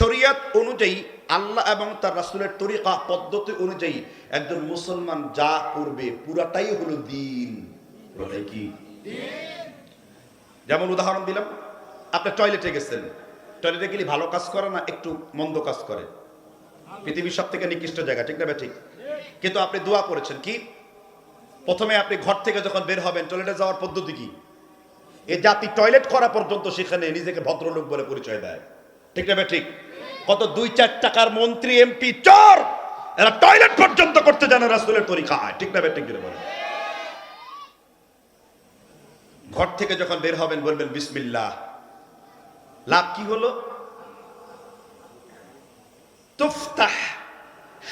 শরিয়াত অনুযায়ী আল্লাহ এবং তার রাসূলের তরিকা, পদ্ধতি অনুযায়ী একজন মুসলমান যা করবে পুরাটাই হলো দিন। কি? যেমন উদাহরণ দিলাম, আপনি টয়লেটে গেছেন। টয়লেটে গেলে ভালো কাজ করে না, একটু মন্দ কাজ করে? পৃথিবীর সব থেকে নিকৃষ্ট জায়গা, ঠিক না ঠিক। কিন্তু আপনি দোয়া করেছেন কি? প্রথমে আপনি ঘর থেকে যখন বের হবেন টয়লেটে যাওয়ার পদ্ধতি কি? এ জাতি টয়লেট করা পর্যন্ত সেখানে নিজেকে ভদ্রলোক বলে পরিচয় দেয়। ঠিক না ঠিক। কত দুই চার টাকার মন্ত্রী, এমপি, চর, এরা টয়লেট পর্যন্ত করতে জানে রাসূলের তরিকা। ঠিক না ঠিক বলে ঘর থেকে যখন বের হবেন, বলবেন, বিসমিল্লাহ। লাভ কি হলো? তুফতাহ।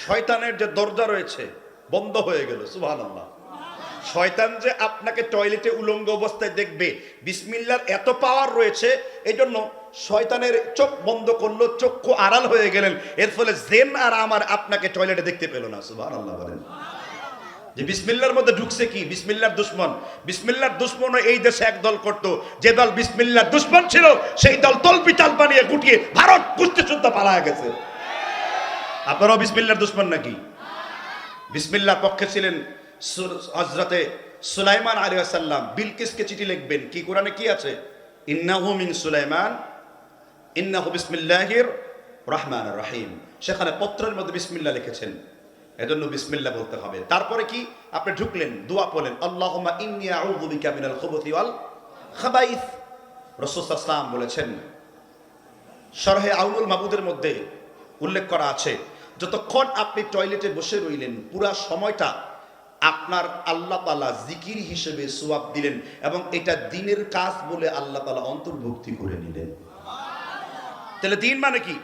শয়তানের যে দরজা রয়েছে, বন্ধ হয়ে গেল, সুবহানাল্লাহ। শয়তান যে আপনাকে টয়লেটে উলঙ্গ অবস্থায় দেখবে, বিসমিল্লার এত পাওয়ার রয়েছে এই জন্য শয়তানের চোখ বন্ধ করল, চক্ষু আড়াল হয়ে গেলেন। এর ফলে জেন আর আমার আপনাকে টয়লেটে দেখতে পেল না, সুবহানাল্লাহ বলেন। যে বিসমিল্লার মধ্যে ঢুকছে কি? বিসমিল্লার দুশ্মন। বিসমিল্লার দুশ্মন এই দেশে এক দল করত। যে দল বিসমিল্লার দুশ্মন ছিল, সেই দল তলপিতাল বানিয়ে গুটিয়ে ভারত কুস্তি শুদ্ধ পালায় গেছে। আপনারাও বিসমিল্লার দুশ্মন নাকি? বিসমিল্লার পক্ষে ছিলেন হজরতে সুলাইমান আলী আসাল্লাম বিলকিসকে চিঠি লিখবেন। কি কোরআনে কি আছে? ইন্নাহু মিন সুলাইমান ইন্নাহু বিসমিল্লাহির রহমান রহিম। সেখানে পত্রের মধ্যে বিসমিল্লাহ লিখেছেন। এজন্য বিসমিল্লাহ বলতে হবে। তারপরে কি? আপনি ঢুকলেন, দোয়া পড়লেন, আল্লাহুম্মা ইন্নী আউযু বিকা মিনাল খুবুথি ওয়াল খাবাইথ রাসূল সাল্লাল্লাহু বলেছেন, শরহে আউনুল মাবুদের মধ্যে উল্লেখ করা আছে, যতক্ষণ আপনি টয়লেটে বসে রইলেন, পুরা সময়টা আপনার আল্লাহ তালা জিকির হিসেবে সোয়াব দিলেন এবং এটা দিনের কাজ বলে আল্লাহ তালা অন্তর্ভুক্তি করে নিলেন। তাহলে দিন মানে কি?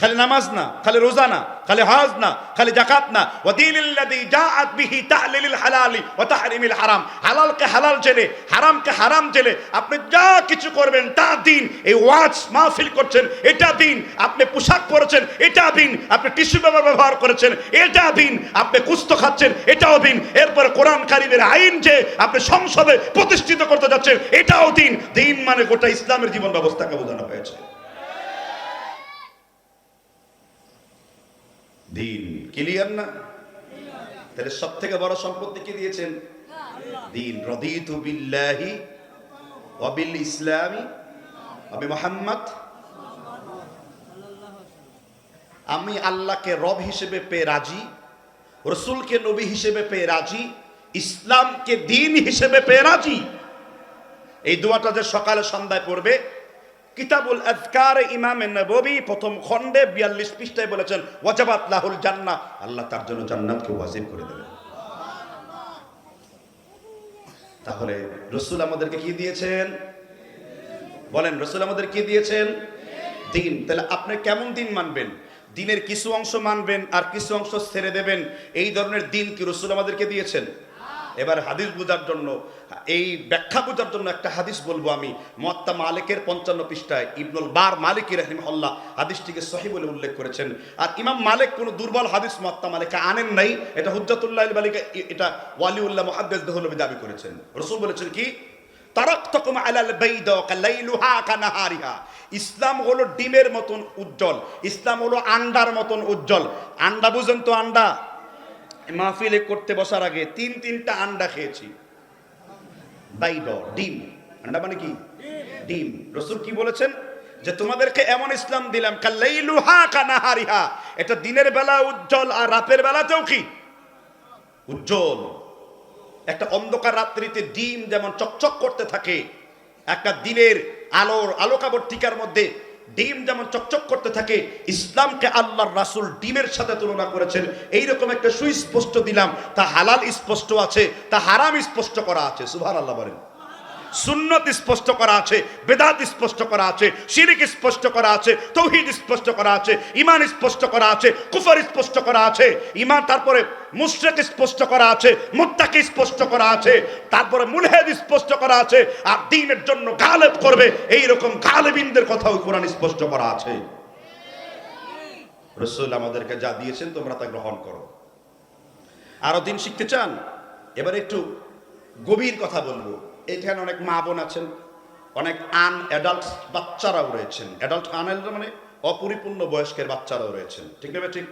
খালি নামাজ না, খালি রোজা না, খালি হজ না, খালি জাকাত না। ওয়াদিলিল্লাযী জাআত বিহি তাহলিলিল হালালি ওয়া তাহরিমিল হারাম। হালালকে হালাল জেনে, হারামকে হারাম জেনে আপনি যা কিছু করবেন, তা দিন। এই ওয়াজ মাহফিল করছেন, এটা দিন। আপনি পোশাক পরেছেন, এটা দিন। আপনি টিস্যু পেপার ব্যবহার করেছেন, এটা দিন। আপনি কুস্ত খাচ্ছেন, এটাও দিন। এরপরে কোরআন কারিমের আইন যে আপনি সংসদে প্রতিষ্ঠিত করতে যাচ্ছেন, এটাও দিন। দিন মানে গোটা ইসলামের জীবন ব্যবস্থাকে বোঝানো হয়েছে। দিন। ক্লিয়ার না? তাহলে সব থেকে বড় সম্পত্তি কি দিয়েছেন? দিন। রদিতু ওয়াবিল ইসলামি আমি মোহাম্মদ। আমি আল্লাহকে রব হিসেবে পেয়ে রাজি, রসুলকে নবী হিসেবে পেয়ে রাজি, ইসলামকে দিন হিসেবে পেয়ে রাজি। এই দোয়াটা যে সকালে সন্ধ্যায় পড়বে কিতাবুল আজকার ইমাম নববী প্রথম খণ্ডে বিয়াল্লিশ পৃষ্ঠায় বলেছেন, ওয়াজাবাত লাহুল জান্নাহ। আল্লাহ তার জন্য জান্নাতকে ওয়াজিব করে দেবেন। তাহলে রসুল আমাদেরকে কি দিয়েছেন? বলেন, রসুল আমাদের কি দিয়েছেন? দিন। তাহলে আপনি কেমন দিন মানবেন? দিনের কিছু অংশ মানবেন আর কিছু অংশ ছেড়ে দেবেন। এই ধরনের দিন কি রসুল আমাদেরকে দিয়েছেন? এবার হাদিস বোঝার জন্য, এই ব্যাখ্যা বোঝার জন্য একটা হাদিস বলব আমি। মত্তা মালিকের পঞ্চান্ন পৃষ্ঠায় ইবনুল বার মালিক রহিমহল্লা হাদিসটিকে সহি বলে উল্লেখ করেছেন। আর ইমাম মালিক কোনো দুর্বল হাদিস মত্তা মালিকা আনেন নাই, এটা হুজ্জাতুল্লাহ মালিকা, এটা ওয়ালিউল্লাহ মহাদ্দেস দেহলবি দাবি করেছেন। রসুল বলেছেন কি? ইসলাম হলো ডিমের মতন উজ্জ্বল, ইসলাম হলো আন্ডার মতন উজ্জ্বল। আন্ডা বুঝেন তো আন্ডা? মাহফিলে করতে বসার আগে তিন তিনটা আন্ডা খেয়েছি। বাইড ডিম। আন্ডা মানে কি? ডিম। রসুল কি বলেছেন? যে তোমাদেরকে এমন ইসলাম দিলাম কাল্লাইলুহা কানাহারিহা এটা দিনের বেলা উজ্জ্বল আর রাতের বেলাতেও কি? উজ্জ্বল। একটা অন্ধকার রাত্রিতে ডিম যেমন চকচক করতে থাকে, একটা দিনের আলোর আলোকাবর্তিকার মধ্যে ডিম যেমন চকচক করতে থাকে, ইসলামকে আল্লাহর রাসুল ডিমের সাথে তুলনা করেছেন। এইরকম একটা সুস্পষ্ট দিলাম। তা হালাল স্পষ্ট আছে, তা হারাম স্পষ্ট করা আছে। সুভান আল্লাহ বলেন। সুন্নত স্পষ্ট করা আছে বেদাত স্পষ্ট করা আছে শিরিক স্পষ্ট করা আছে তৌহিদ স্পষ্ট করা আছে ইমান স্পষ্ট করা আছে কুফর স্পষ্ট করা আছে ইমান তারপরে মুশরিক স্পষ্ট করা আছে মুত্তাকি স্পষ্ট করা আছে তারপরে মুলহেদ স্পষ্ট করা আছে আর দিনের জন্য গালেব করবে এই রকম গালেবিনদের কথাও কোরআন স্পষ্ট করা আছে রসুল আমাদেরকে যা দিয়েছেন তোমরা তা গ্রহণ করো আরও দিন শিখতে চান এবার একটু গভীর কথা বলব এখানে অনেক মা বোন আছেন, অনেক আন অ্যাডাল্ট বাচ্চারাও রয়েছেন। অ্যাডাল্ট আন মানে অপরিপূর্ণ বয়স্কের বাচ্চারাও রয়েছেন। ঠিক না ঠিক?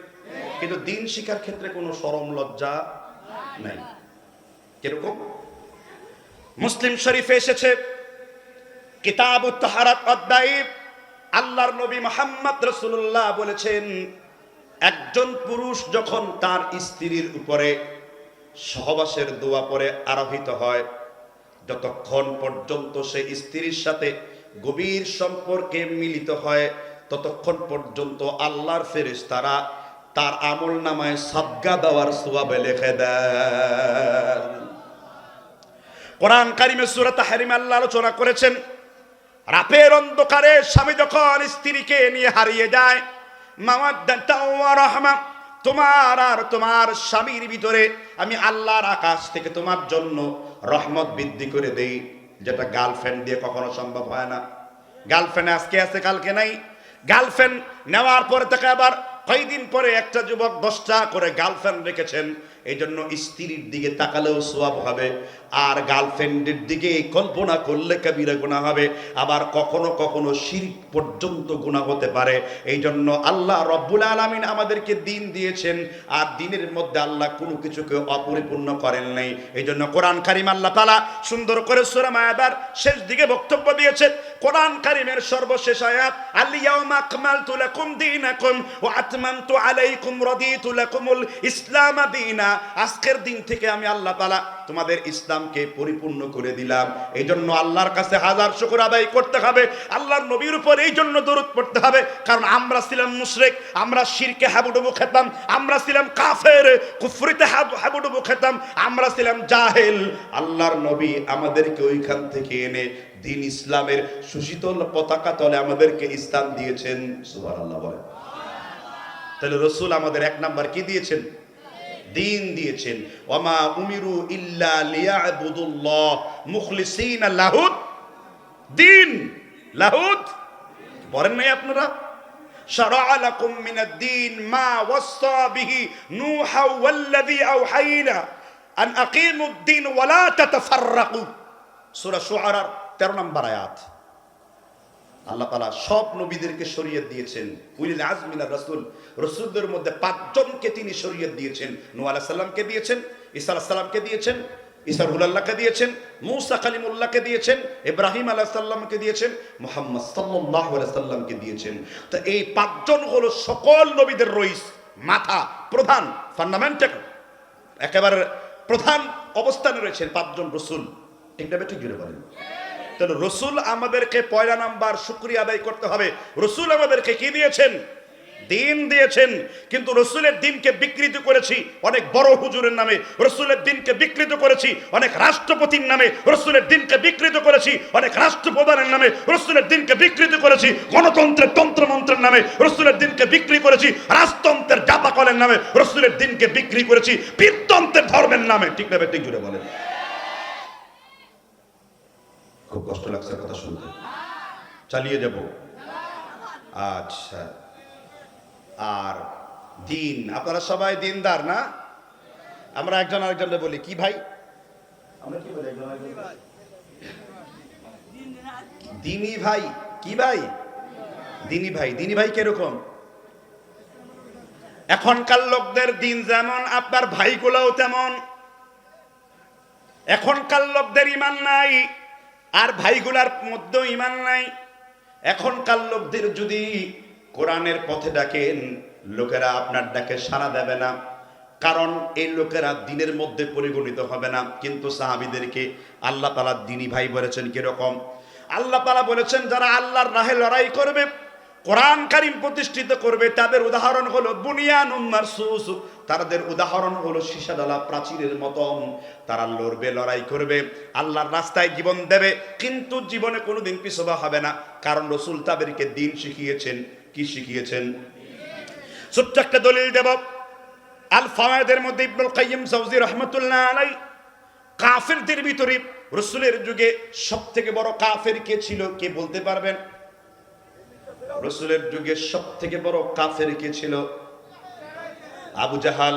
কিন্তু দিন শিখার ক্ষেত্রে কোনো সরম লজ্জা নাই। কীরকম? মুসলিম শরীফে এসেছে কিতাব তাহারাত অধ্যায়, আল্লাহর নবী মোহাম্মদ রসুল্লাহ বলেছেন, একজন পুরুষ যখন তার স্ত্রীর উপরে সহবাসের দোয়া পরে আরোহিত হয় যতক্ষণ পর্যন্ত সে স্ত্রীর সাথে গভীর সম্পর্কে মিলিত হয়, ততক্ষণ পর্যন্ত আল্লাহর ফেরেশ তারা তার আমল নামায় সদ্গা দেওয়ার সোয়াবে লিখে দেয় কোরআন কারিমে সুরাত হারিম আল্লাহ আলোচনা করেছেন, রাতের অন্ধকারে স্বামী যখন স্ত্রীকে নিয়ে হারিয়ে যায় রাহমা, তোমার আর তোমার স্বামীর ভিতরে আমি আল্লাহর আকাশ থেকে তোমার জন্য রহমত বৃদ্ধি করে দেই, যেটা গার্লফ্রেন্ড দিয়ে কখনো সম্ভব হয় না। গার্লফ্রেন্ড আজকে আছে, কালকে নাই। গার্লফ্রেন্ড নেওয়ার পরে তাকে আবার কয়েকদিন পরে একটা যুবক দশটা করে গার্লফ্রেন্ড রেখেছেন। এই জন্য স্ত্রীর দিকে তাকালেও সোয়াব হবে, আর গার্লফ্রেন্ডের দিকে কল্পনা করলে কবিরা গুণা হবে। আবার কখনো কখনো শির পর্যন্ত গুণা হতে পারে। এই জন্য আল্লাহ রব্বুল আলমিন আমাদেরকে দিন দিয়েছেন, আর দিনের মধ্যে আল্লাহ কোনো কিছুকে অপরিপূর্ণ করেন নাই। এই জন্য কোরআন কারিম আল্লাহ তালা সুন্দর করে সুরা মায়াদার শেষ দিকে বক্তব্য দিয়েছেন, কোরআন কারিমের সর্বশেষ আয়াত আলিয়াউমা আকমালতু লাকুম দীনাকুম ওয়া আতমামতু আলাইকুম রাদিতু লাকুমুল ইসলাম দীনা। আজকের দিন থেকে আমি আল্লাহ তাআলা তোমাদের ইসলামকে পরিপূর্ণ করে দিলাম। এই জন্য আল্লাহর কাছে হাজার শুকর আদায় করতে হবে, আল্লাহর নবীর উপর এই জন্য দরুদ পড়তে হবে, কারণ আমরা ছিলাম মুশরিক, আমরা শিরকে হাবুডুবু খেতাম, আমরা ছিলাম কাফের, কুফরিতে হাবুডুবু খেতাম, আমরা ছিলাম জাহেল। আল্লাহর নবী আমাদেরকে ওইখান থেকে এনে দিন ইসলামের সুশীতল পতাকা তলে আমাদেরকে ইসলাম দিয়েছেন। সুবহানাল্লাহ বলেন। তাহলে রসুল আমাদের এক নাম্বার কি দিয়েছেন? দিন দিয়েছেন ওমা উমিরু ইল্লা লিয়াবুদুল্লাহ মুখলিসিন লাহুদ দিন লাহুদ বলেন নাই আপনারা شرع لكم من الدين ما وصى به نوحا والذي أوحينا أن أقيموا الدين ولا تتفرقوا سورة شعراء 13 নম্বর আয়াত আল্লাহ তালা সব নবীদেরকে শরীয়ত দিয়েছেন। উলিল আজমিনা রসুল, রসুলদের মধ্যে পাঁচজনকে তিনি শরীয়ত দিয়েছেন। নু আলাহ সাল্লামকে দিয়েছেন, ঈসা আলাহ সাল্লামকে দিয়েছেন ইসারুল্লাহকে দিয়েছেন, মুসা কালিমুল্লাহকে দিয়েছেন, ইব্রাহিম আলাহ সাল্লামকে দিয়েছেন, মোহাম্মদ সাল্লাহ সাল্লামকে দিয়েছেন। তো এই পাঁচজন হলো সকল নবীদের রইস, মাথা, প্রধান ফান্ডামেন্টাল একেবারে প্রধান অবস্থানে রয়েছেন পাঁচজন রসুল। ঠিক না ঠিক জুড়ে বলেন। তাহলে রসুল আমাদেরকে পয়লা নাম্বার শুক্রিয়া আদায় করতে হবে। রসুল আমাদেরকে কি দিয়েছেন? দিন দিয়েছেন। কিন্তু রসুলের দিনকে বিকৃত করেছি অনেক বড় হুজুরের নামে, রসুলের দিনকে বিকৃত করেছি অনেক রাষ্ট্রপতির নামে, রসুলের দিনকে বিকৃত করেছি অনেক রাষ্ট্রপ্রধানের নামে, রসুলের দিনকে বিকৃত করেছি গণতন্ত্রের তন্ত্রমন্ত্রের নামে, রসুলের দিনকে বিক্রি করেছি রাজতন্ত্রের জাপাকলের নামে, রসুলের দিনকে বিক্রি করেছি বীরতন্ত্রের ধর্মের নামে। ঠিক না ঠিক জুড়ে বলেন। খুব কষ্ট লাগছে কথা শুনতে। চালিয়ে যাব। আচ্ছা। আর দিন, আপনারা সবাই দিনদার না? আমরা একজন আরেকজনকে বলি, কি ভাই? আমরা কি বলি, একজন? দিনী ভাই, কি ভাই? দিনী ভাই দিনী ভাই কীরকম? এখনকার লোকদের দিন যেমন, আপনার ভাইগুলোও তেমন। এখনকার লোকদের ইমান নাই। আর ভাইগুলার মধ্যেও ইমান নাই। এখনকার লোকদের যদি কোরআনের পথে ডাকেন লোকেরা আপনার ডাকে সাড়া দেবে না। কারণ এই লোকেরা দিনের মধ্যে পরিগণিত হবে না। কিন্তু সাহাবিদেরকে আল্লাহ তালা দিনী ভাই বলেছেন কীরকম? আল্লাহ তালা বলেছেন, যারা আল্লাহর রাহে লড়াই করবে কোরআন কারিম প্রতিষ্ঠিত করবে, তাদের উদাহরণ হলো বুনিয়ান উম্মার সুস তাদের উদাহরণ হলো সীসাডালা প্রাচীরের মতন। তারা লড়বে, লড়াই করবে, আল্লাহর রাস্তায় জীবন দেবে, কিন্তু জীবনে কোনোদিন পিছবা হবে না। কারণ রসুল তাদেরকে দিন শিখিয়েছেন। কি শিখিয়েছেন? ছোট্ট একটা দলিল দেব। আল ফাওয়ায়েদের মধ্যে ইবনুল কাইয়িম জাওজি রহমাতুল্লাহ আলাই কাফেরদের ভিতরে রসুলের যুগে সব থেকে বড় কাফের কে ছিল, কে বলতে পারবেন? রসুলের যুগে সব থেকে বড় কাফের কে ছিল? আবু জাহাল,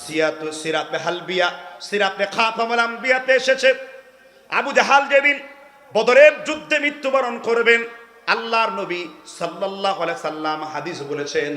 সিয়াতু সিরাপে হালবিয়া, সিরাতে খাতামুল আম্বিয়াতে এসেছে। আবু জাহাল যেদিন বদরের যুদ্ধে মৃত্যুবরণ করবেন, আল্লাহর নবী সাল্লাল্লাহু আলাইহি সাল্লাম হাদিস বলেছেন,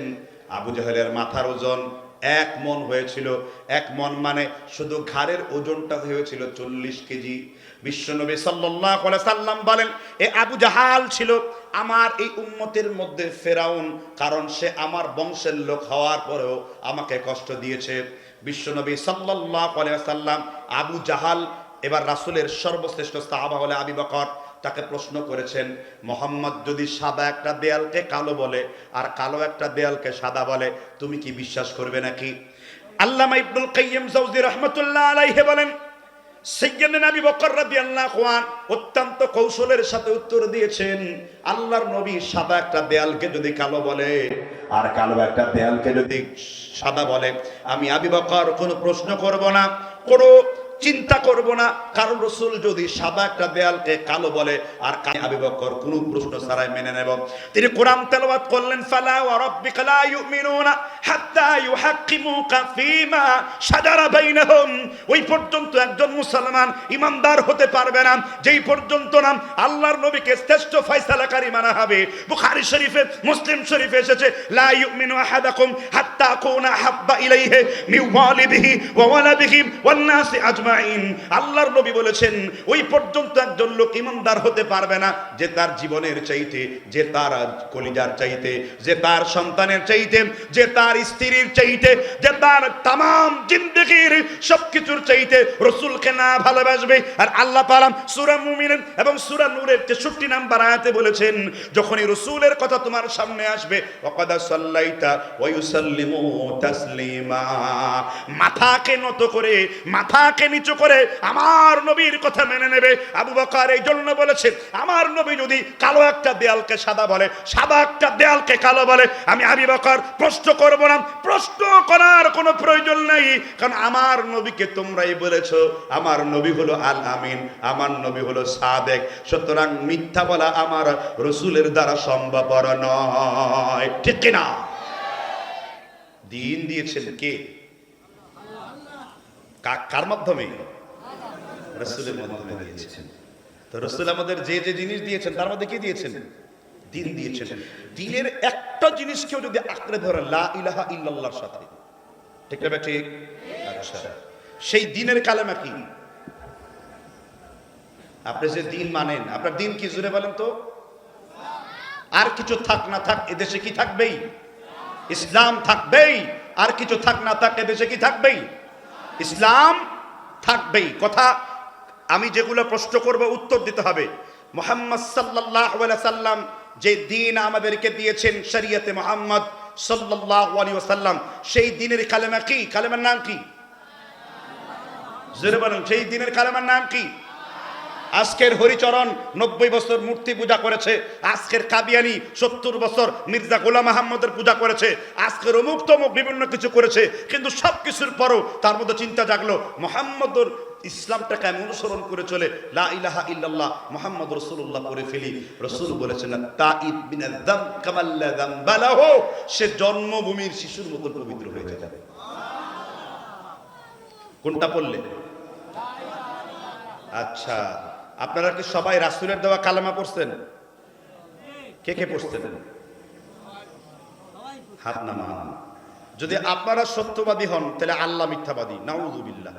আবু জাহালের মাথার ওজন এক মন হয়েছিল। এক মন মানে শুধু ঘাড়ের ওজনটা হয়েছিল চল্লিশ কেজি। বিশ্বনবী আলাইহি সাল্লাম বলেন, এ আবু জাহাল ছিল আমার এই উম্মতের মধ্যে ফেরাউন, কারণ সে আমার বংশের লোক হওয়ার পরেও আমাকে কষ্ট দিয়েছে। বিশ্বনবী আলাইহি সাল্লাম আবু জাহাল, এবার রাসূলের সর্বশ্রেষ্ঠ সাহাবা হলে আবি বকর। তাকে প্রশ্ন করেছেন, মোহাম্মদ যদি সাদা একটা দেয়ালকে কালো বলে আর কালো একটা দেয়ালকে সাদা বলে, তুমি কি বিশ্বাস করবে নাকি? আল্লামা ইবনুল কাইয়্যিম জাওজি রাহমাতুল্লাহ আলাইহি বলেন সাইয়্যিদনা নবী বকর রাদিয়াল্লাহু আন অত্যন্ত কৌশলের সাথে উত্তর দিয়েছেন, আল্লাহর নবী সাদা একটা দেয়ালকে যদি কালো বলে আর কালো একটা দেয়ালকে যদি সাদা বলে। আমি আবি বকর, কোনো প্রশ্ন করব না। কোনো চিন্তা করব না। কারণ রসুল যদি সাদা একটা দেয়ালকে কালো বলে, আর আবি বকর কোন প্রশ্ন ছাড়াই মেনে নেব। তিনি কোরআন তেলাওয়াত করলেন, ফালা ওয়া রাব্বিকা লা ইউমিনুনা হাত্তা ইউহাক্কিমুকা ফীমা বাইনাহুম। ওই পর্যন্ত একজন মুসলমান ইমানদার হতে পারবে না। যেই পর্যন্ত আল্লাহর নবীকে শ্রেষ্ঠ ফয়সালাকারী মানা হবে। বুখারী শরীফে, মুসলিম শরীফে এসেছে, লা ইউমিনু আহাদাকুম হাত্তা কুনা হাব্বা ইলাইহি ওয়া ওয়ালাদিহি ওয়ান নাসি আজমাইন। আল্লাহর নবী বলেছেন, ওই পর্যন্ত একজন লোক ইমানদার হতে পারবে না, যে তার জীবনের চাইতে, যে তার কলিজার চাইতে, যে তার সন্তানের চাইতে, যে তার স্ত্রীর চাইতে, যে তার তাম জিন্দগির সবকিছুর চাইতে রসুলকে না ভালোবাসবে। আর আল্লাহ পালাম সুরা মুমিনের এবং সুরা নূরের তেষট্টি নাম্বার আয়াতে বলেছেন, যখনই রসুলের কথা তোমার সামনে আসবে, ওয়াকাদা সাল্লাইতা ওয়া ইউসাল্লিমু তাসলিমা। মাথাকে নত করে, মাথাকে নিচু করে আমার নবীর কথা মেনে নেবে। আবু বকর এই জন্য বলেছে আমার নবী যদি কালো একটা দেয়ালকে সাদা বলে, সাদা একটা দেয়ালকে কালো বলে, আমি আবু বকর প্রশ্ন করব না। প্রশ্ন করার কোনো প্রয়োজন নাই, কারণ আমার নবীকে তোমরাই বলেছ, আমার নবী হলো আল আমিন আমার নবী হলো সাদেক। সুতরাং মিথ্যা বলা আমার রসুলের দ্বারা সম্ভবপর নয়। ঠিক কিনা? দিন দিয়েছেন কা- কার মাধ্যমে রসুলের মাধ্যমে দিয়েছেন। তো রসুল আমাদের যে যে জিনিস দিয়েছেন, তার মধ্যে কি দিয়েছেন? দিন দিয়েছেন। দিনের একটা জিনিস কেউ যদি আঁকড়ে ধরে, লা ইলাহা ইল্লাল্লাহর সাথে। ঠিক না ঠিক আচ্ছা। সেই দিনের কালেমা কি? আপনি যে দিন মানেন, আপনার দিন কি জুড়ে বলেন তো? আর কিছু থাক না থাক, এদেশে কি থাকবেই? ইসলাম থাকবেই। আর কিছু থাক না থাক, এদেশে কি থাকবেই? ইসলাম থাকবেই। কথা আমি যেগুলো প্রশ্ন করব উত্তর দিতে হবে। মোহাম্মদ সাল্লাহ সাল্লাম যে দিন আমাদেরকে দিয়েছেন শরিয়তে মোহাম্মদ সাল্লাহ আলী ওসাল্লাম সেই দিনের কালেমা কি? কালেমার নাম কি? সেই দিনের কালেমার নাম কি? আজকের হরিচরণ নব্বই বছর মূর্তি পূজা করেছে। আজকের কাদিয়ানি সত্তর বছর মির্জা গোলাম আহমদের পূজা করেছে। আজকের অমুক তমুক বিভিন্ন কিছু করেছে। কিন্তু সব কিছুর পরও তার মধ্যে চিন্তা জাগলো, মোহাম্মদর ইসলামটাকে আমি অনুসরণ করে চলে, লা ইল্লাল্লাহ, মোহাম্মদ রসুল্লাহ করে ফেলি। রসুল বলেছেন সে জন্মভূমির শিশুর মতো পবিত্র হয়ে যাবে কোনটা পড়লে? আচ্ছা। আপনারা কি সবাই রাসুলের দেওয়া কালামা পড়ছেন? কে কে পড়ছেন? হাত নামান। যদি আপনারা সত্যবাদী হন, তাহলে আল্লাহ মিথ্যাবাদী। নাউজুবিল্লাহ।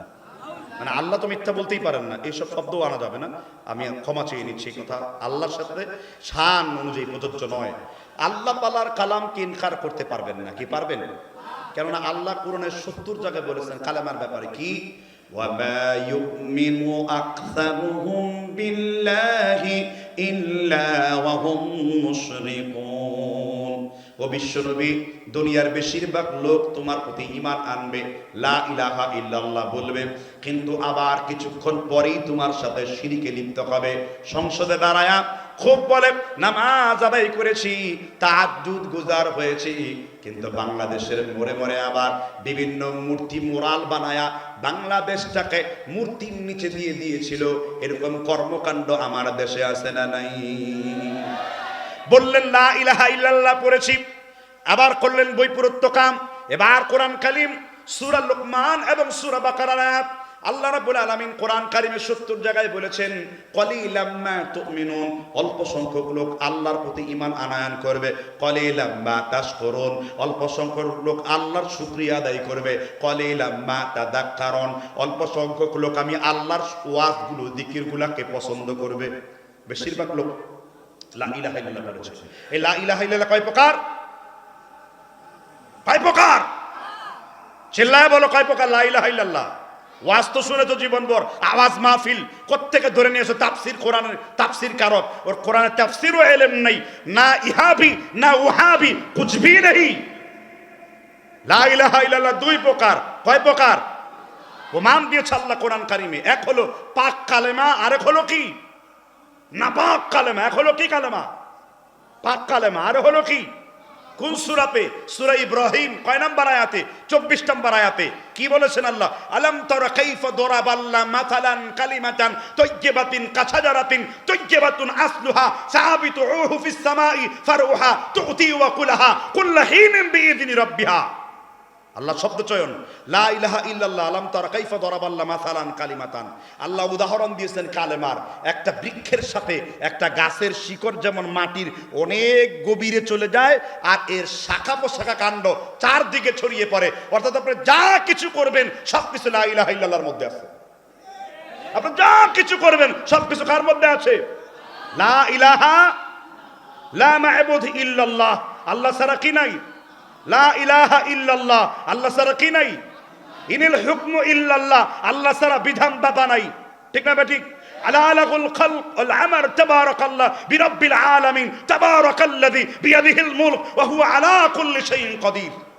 মানে আল্লাহ তো মিথ্যা বলতেই পারেন না। এইসব শব্দ আনা যাবে না। আমি ক্ষমা চেয়ে নিচ্ছি কথা। আল্লাহর সাথে শান অনুযায়ী প্রযোজ্য নয়। আল্লাহ পালার কালাম কি ইনকার করতে পারবেন না? কি পারবেন? কেননা আল্লাহ কোরআনের সত্তর জায়গায় বলেছেন, কালামার ব্যাপারে কি? وما يؤمن أكثرهم بالله إلا وهم مشركون ও বিশ্বনবী দুনিয়ার বেশিরভাগ লোক তোমার প্রতি ইমান আনবে লা ইলাহা ইল্লাল্লাহ বলবে কিন্তু আবার কিছুক্ষণ পরেই তোমার সাথে শিরিকে লিপ্ত হবে সংসদে দাঁড়ায়া খুব বলে নামাজ আদায় করেছি তাহাজ্জুদ গুজার হয়েছি কিন্তু বাংলাদেশের মোড়ে মোড়ে আবার বিভিন্ন মূর্তি মোরাল বানায়া বাংলাদেশটাকে মূর্তির নিচে দিয়ে দিয়েছিল। এরকম কর্মকাণ্ড আমার দেশে আছে না নাই? বললেন, লা ইলাহা ইল্লাল্লাহ পড়েছি। আবার করলেন বই পুরত্ব কাম এবার কোরআন কালিম সূরা লুকমান এবং সূরা আয়াত। আল্লাহ রাব্বুল আলামিন কোরআন কারিমের 70 জায়গায় বলেছেন, কলিলাম মা তুমিনুন। অল্প সংখ্যক লোক আল্লাহর প্রতি ইমান আনায়ন করবে। কলিলাম মা তাশকুরুন। অল্প সংখ্যক লোক আল্লাহর শুকরিয়া আদায় করবে। কলিলাম মা তাদাক্কারুন। অল্প সংখ্যক লোক আমি আল্লাহর ওয়াজগুলো জিকিরগুলোকে পছন্দ করবে। বেশিরভাগ লোক লা ইলাহা ইল্লাল্লাহ বলেছে। এই লা ইলাহা ইল্লাল্লাহ কয় প্রকার? কয় প্রকার? চিল্লায় বলো কয় প্রকার লা ইলাহা ইল্লাল্লাহ। ওয়াজ তো শুনে তো জীবনভর আওয়াজ মাহফিল। কোত্থেকে ধরে নিয়ে এসো তাফসির কোরআনের তাফসির কারক। ওর কোরআনের তাফসিরও এলেম নেই। না ইহাবি, না উহাবি ভি নেই। লা ইলাহা ইল্লাল্লাহ দুই প্রকার। কয় প্রকার? প্রমাণ দিয়েছে আল্লাহ কোরআন কারিমে। এক হলো পাক কালেমা, আরেক হলো কি? না পাক কালেমা। এক হলো কি কালেমা? পাক কালেমা। আরে হলো কি? কোন সুরাতে? সুরা ইব্রাহিম কয় নাম্বার আয়াতে? চব্বিশ নম্বর আয়াতে। কি বলেছেন আল্লাহ? আলম তরা কাইফা দরাবাল্লা মাথালান কালিমাতান তৈজ্জেবাতিন কাছাজারাতিন তৈজ্জেবাতুন আসলুহা সাহাবিতু উহু ফিস সামাই ফারুহা তুতি ওয়া কুলাহা কুল্লাহিনিন বিইذن রাব্বিহা। আল্লাহ শব্দ চয়ন, লা ইলাহা ইল্লাল্লাহ, আলাম তারা কাইফা দরাবাল্লা মাসালান কালিমাতান। আল্লাহ উদাহরণ দিয়েছেন কালেমার, একটা বৃক্ষের সাথে একটা গাছের শিকড় যেমন মাটির অনেক গভীরে চলে যায়, আর এর শাখা পোশাখা কাণ্ড চারদিকে ছড়িয়ে পড়ে। অর্থাৎ আপনি যা কিছু করবেন সব কিছু লা ইলাহা ইল্লাল্লাহর মধ্যে আছে। আপনি যা কিছু করবেন সব কিছু কার মধ্যে আছে? লা ইলাহা, লা মাহবুদ ইল্লাল্লাহ। আল্লাহ ছাড়া কি নাই? লা ইলাহা ইল্লাল্লাহ। আল্লাহ ছাড়া কি নাই? ইনিল হুকমু ইল্লাল্লাহ। আল্লাহ ছাড়া বিধান দাতা নাই। ঠিক না ঠিক আলা লাগুল খালক ওয়াল আমর তাবারাকাল্লাহ বিরাব্বিল আলামিন। তাবারাকাল্লাযী বিয়াদিহিল মুলক ওয়া হুয়া আলা কুল্লি শাইইন কাদির।